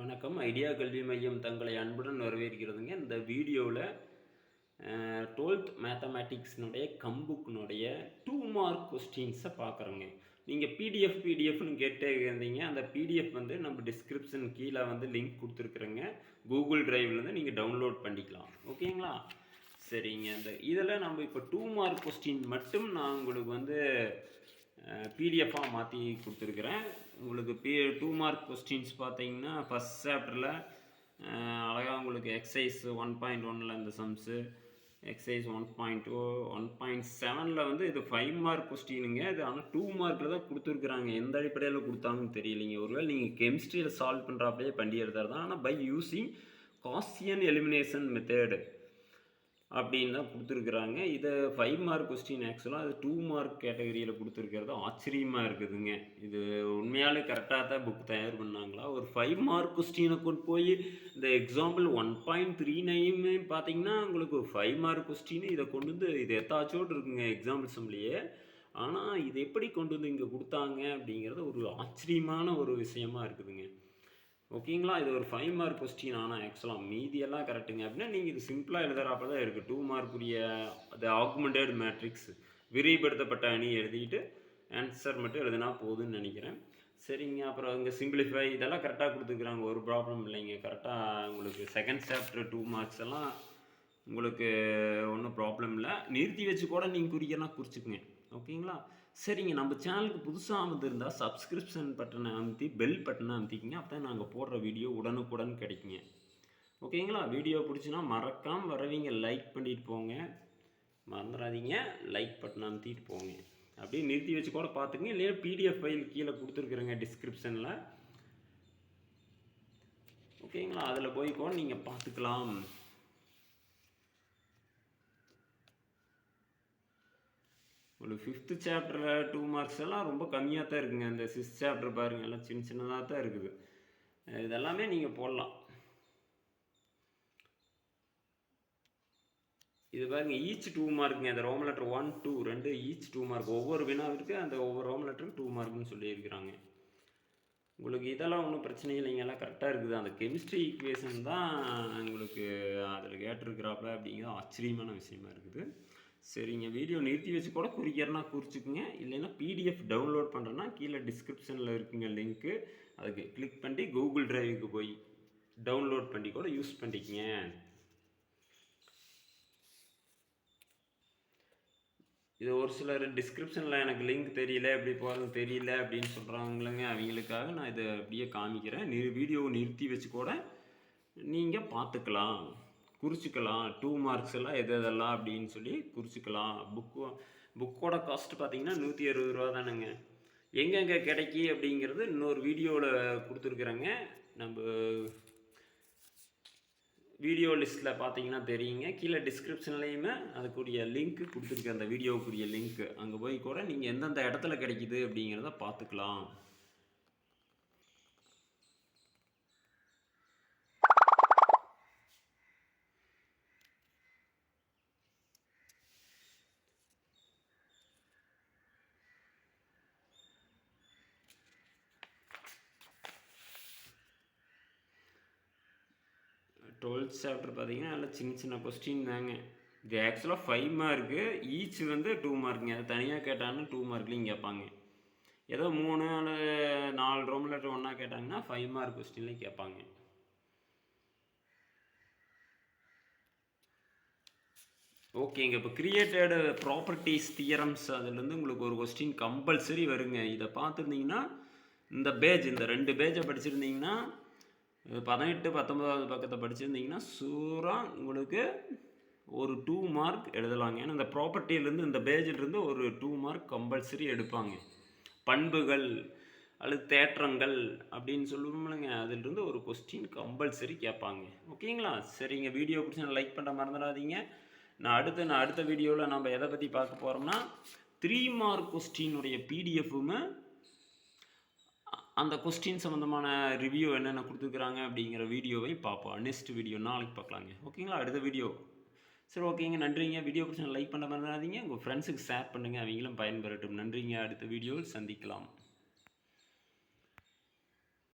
வணக்கம். ஐடியா கல்வி மையம் தங்களை அன்புடன் வரவேற்கிறதுங்க. இந்த வீடியோவில் டுவெல்த் மேத்தமேட்டிக்ஸ்னுடைய கம்புக்கினுடைய டூ மார்க் கொஸ்டின்ஸை பார்க்குறோங்க நீங்கள் பிடிஎஃப் பிடிஎஃப்னு கேட்டே இருந்தீங்க. அந்த பிடிஎஃப் வந்து நம்ம டிஸ்கிரிப்ஷன் கீழே வந்து லிங்க் கொடுத்துருக்குறேங்க. கூகுள் டிரைவ்லேருந்து நீங்கள் டவுன்லோட் பண்ணிக்கலாம். ஓகேங்களா? சரிங்க. இந்த இதில் நம்ம இப்போ டூ மார்க் கொஸ்டின் மட்டும் நான் உங்களுக்கு வந்து பிடிஎஃபாக மாற்றி கொடுத்துருக்குறேன். உங்களுக்கு பி டூ மார்க் கொஸ்டின்ஸ் பார்த்தீங்கன்னா ஃபஸ்ட் சாப்டரில் அழகாக உங்களுக்கு எக்ஸசைஸ் ஒன் பாயிண்ட் ஒனில் இந்த sums exercise one point two one point செவனில் வந்து இது ஃபைவ் மார்க் கொஸ்டினுங்க இது ஆனால் டூ மார்க்கில் தான் கொடுத்துருக்குறாங்க. எந்த அடிப்படையில் கொடுத்தாங்கன்னு தெரியலைங்க. ஒருவேளை நீங்கள் கெமிஸ்ட்ரியில் சால்வ் பண்ணுறாப்படியே பண்ணிடுறதா தான். ஆனால் by using Gaussian elimination method அப்படின்னு தான் கொடுத்துருக்குறாங்க. இதை ஃபைவ் மார்க் கொஸ்டின் ஆக்சுவலாக அது டூ மார்க் கேட்டகரியில் கொடுத்துருக்கிறது ஆச்சரியமாக இருக்குதுங்க. இது உண்மையாலே கரெக்டாக தான் புக் தயார் பண்ணாங்களா? ஒரு ஃபைவ் மார்க் கொஸ்டினை கொண்டு போய் இந்த எக்ஸாம்பிள் ஒன் பாயிண்ட் த்ரீ நைன்னு பார்த்தீங்கன்னா உங்களுக்கு ஒரு ஃபைவ் மார்க் கொஸ்டின் இதை கொண்டு வந்து இது எத்தாச்சோடு இருக்குங்க எக்ஸாம்பிள்ஸம்லேயே ஆனால் இது எப்படி கொண்டு வந்து இங்கே கொடுத்தாங்க அப்படிங்கிறது ஒரு ஆச்சரியமான ஒரு விஷயமா இருக்குதுங்க. ஓகேங்களா? இது ஒரு ஃபைவ் மார்க் கொஸ்டின் ஆனால் ஆக்சுவலாக மீதியெல்லாம் கரெக்டுங்க அப்படின்னா நீங்கள் இது சிம்பிளாக எழுதுறாப்ப தான் இருக்குது டூ மார்க்குரிய அது ஆகுமெண்டட் மேட்ரிக்ஸ் விரிவுபடுத்தப்பட்ட அணி எழுதிட்டு ஆன்சர் மட்டும் எழுதினா போதும்னு நினைக்கிறேன். சரிங்க. அப்புறம் இங்கே சிம்பிளிஃபை இதெல்லாம் கரெக்டாக கொடுத்துருக்குறாங்க ஒரு ப்ராப்ளம் இல்லைங்க. கரெக்டாக உங்களுக்கு செகண்ட் சாப்டர் டூ மார்க்ஸ் எல்லாம் உங்களுக்கு ஒன்றும் ப்ராப்ளம் இல்லை. நிறுத்தி வச்சு கூட நீங்கள் குறிக்கலாம் குறிச்சுக்குங்க. ஓகேங்களா? சரிங்க நம்ம சேனலுக்கு புதுசாக வந்திருந்தால் சப்ஸ்கிரிப்ஷன் பட்டனை அமுத்தி பெல் பட்டனை அமுத்திக்கிங்க. அப்போ தான் நாங்கள் போடுற வீடியோ உடனுக்குடன் கிடைக்குங்க. ஓகேங்களா? வீடியோ பிடிச்சின்னா மறக்காமல் வரவீங்க. லைக் பண்ணிட்டு போங்க. மறந்துடாதீங்க. லைக் பட்டன் அமுத்திட்டு போங்க. அப்படியே நிறுத்தி வச்சு கூட பார்த்துக்குங்க. இல்லையா பிடிஎஃப் ஃபைல் கீழே கொடுத்துருக்குறேங்க டிஸ்கிரிப்ஷனில் ஓகேங்களா? அதில் போய் கூட நீங்கள் பார்த்துக்கலாம். உங்களுக்கு ஃபிஃப்த்து சாப்டரில் டூ மார்க்ஸ் எல்லாம் ரொம்ப கம்மியாக தான் இருக்குங்க. இந்த சிக்ஸ்த் சாப்டர் பாருங்கள் எல்லாம் சின்ன சின்னதாக தான் இருக்குது. இதெல்லாமே நீங்கள் போடலாம். இது பாருங்க ஈச் டூ மார்க்குங்க அந்த ரோம் லெட்டர் ஒன் டூ ரெண்டு ஈச் டூ மார்க் ஒவ்வொரு வினாவிற்கு அந்த ஒவ்வொரு ரோம் லெட்டரும் டூ மார்க்னு சொல்லியிருக்கிறாங்க. உங்களுக்கு இதெல்லாம் ஒன்றும் பிரச்சனை இல்லைங்க எல்லாம் கரெக்டாக இருக்குது. அந்த கெமிஸ்ட்ரி ஈக்குவேஷன் தான் உங்களுக்கு அதில் கேட்டிருக்கிறாப்புல அப்படிங்கிறது ஆச்சரியமான விஷயமா இருக்குது. சரிங்க வீடியோ நிறுத்தி வச்சு கூட குறிக்கிறனா குறிச்சிக்குங்க. இல்லைன்னா பிடிஎஃப் டவுன்லோட் பண்ணுறேன்னா கீழே டிஸ்கிரிப்ஷனில் இருக்குங்க லிங்க்கு அதுக்கு கிளிக் பண்ணி கூகுள் டிரைவுக்கு போய் டவுன்லோட் பண்ணி கூட யூஸ் பண்ணிக்கங்க. இது ஒரு சிலர் டிஸ்கிரிப்ஷனில் எனக்கு லிங்க் தெரியல எப்படி போகிறது தெரியல அப்படின்னு சொல்கிறாங்களேங்க அவங்களுக்காக நான் இதை அப்படியே காமிக்கிறேன். நிறு வீடியோவை நிறுத்தி வச்சு கூட நீங்கள் பார்த்துக்கலாம். குறிச்சிக்கலாம் டூ மார்க்ஸ் எல்லாம் எது எதெல்லாம் அப்படின்னு சொல்லி குறிச்சிக்கலாம். புக்கு புக்கோட காஸ்ட் பார்த்தீங்கன்னா நூற்றி அறுபது ரூபா தானுங்க. எங்கெங்கே கிடைக்கி அப்படிங்கிறது இன்னொரு வீடியோவில் கொடுத்துருக்குறேங்க. நம்ம வீடியோ லிஸ்ட்டில் பார்த்தீங்கன்னா தெரியுங்க. கீழே டிஸ்கிரிப்ஷன்லேயுமே அதுக்குரிய லிங்க் கொடுத்துருக்கேன் அந்த வீடியோவுக்குரிய லிங்க் அங்கே போய் கூட நீங்கள் எந்தெந்த இடத்துல கிடைக்கிது அப்படிங்கிறத பார்த்துக்கலாம். டுவெல்த் சாப்டர் பார்த்தீங்கன்னா நல்லா சின்ன சின்ன கொஸ்டின் தாங்க. இது ஆக்சுவலாக ஃபைவ் மார்க்கு ஈச் வந்து டூ மார்க்குங்க அதை தனியாக கேட்டாங்கன்னா டூ மார்க்லேயும் கேட்பாங்க. ஏதோ மூணு அல்லது நாலு ரோம் லெட்டர் ஒன்றா கேட்டாங்கன்னா ஃபைவ் மார்க் கொஸ்டின்லேயும் கேட்பாங்க. ஓகேங்க இப்போ கிரியேட்டடு ப்ராப்பர்ட்டிஸ் தியரம்ஸ் அதுலேருந்து உங்களுக்கு ஒரு கொஸ்டின் கம்பல்சரி வருங்க. இதை பார்த்துருந்தீங்கன்னா இந்த பேஜ் இந்த ரெண்டு பேஜை படிச்சிருந்தீங்கன்னா பதினெட்டு பத்தொன்பதாவது பக்கத்தை படிச்சிருந்தீங்கன்னா சூறாக உங்களுக்கு ஒரு டூ மார்க் எழுதலாங்க. ஏன்னா இந்த ப்ராப்பர்ட்டியிலேருந்து இந்த பேஜிலிருந்து ஒரு டூ மார்க் கம்பல்சரி எடுப்பாங்க. பண்புகள் அல்லது தேற்றங்கள் அப்படின்னு சொல்லுவோம்லங்க அதிலிருந்து ஒரு கொஸ்டின் கம்பல்சரி கேட்பாங்க. ஓகேங்களா? சரிங்க வீடியோ பிடிச்சி லைக் பண்ண மறந்துடாதீங்க. நான் அடுத்து நான் அடுத்த வீடியோவில் நம்ம எதை பற்றி பார்க்க போகிறோம்னா த்ரீ மார்க் கொஸ்டினுடைய பிடிஎஃப்புமே அந்த கொஸ்டின் சம்மந்தமான ரிவ்யூ என்னென்ன கொடுத்துருக்குறாங்க அப்படிங்கிற வீடியோவை பார்ப்போம். நெக்ஸ்ட் வீடியோ நாளைக்கு பார்க்கலாங்க. ஓகேங்களா அடுத்த வீடியோ சரி ஓகேங்க நன்றிங்க. வீடியோ பிடிச்சி லைக் பண்ண மறந்துடாதீங்க. உங்கள் ஃப்ரெண்ட்ஸுக்கு ஷேர் பண்ணுங்கள் அவங்களும் பயன்பெறட்டும். நன்றிங்க. அடுத்த வீடியோவில் சந்திக்கலாம்.